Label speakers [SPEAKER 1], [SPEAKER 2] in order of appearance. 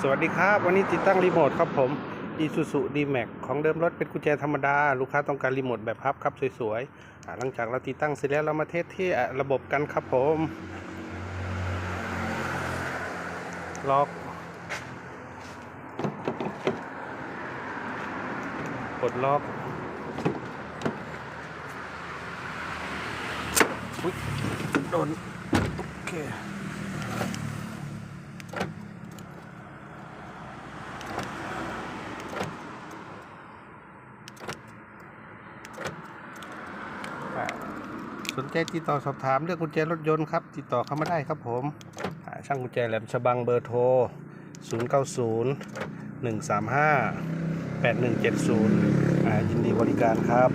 [SPEAKER 1] สวัสดีครับ วันนี้ติดตั้งรีโมทครับผม Isuzu D-Max ของเดิมรถเป็นกุญแจธรรมดา ลูกค้าต้องการรีโมทแบบพับครับสวยๆหลังจากเราติดตั้งเสร็จแล้วเรามาเทสที่ระบบกันครับผมล็อกกดล็อกอุ๊ยโดนโอเค สนใจติดต่อสอบถามเรื่องกุญแจรถยนต์ครับ ติดต่อเข้ามาได้ครับผมช่างกุญแจแหลมฉบังเบอร์โทร 090 135 8170ยินดีบริการครับ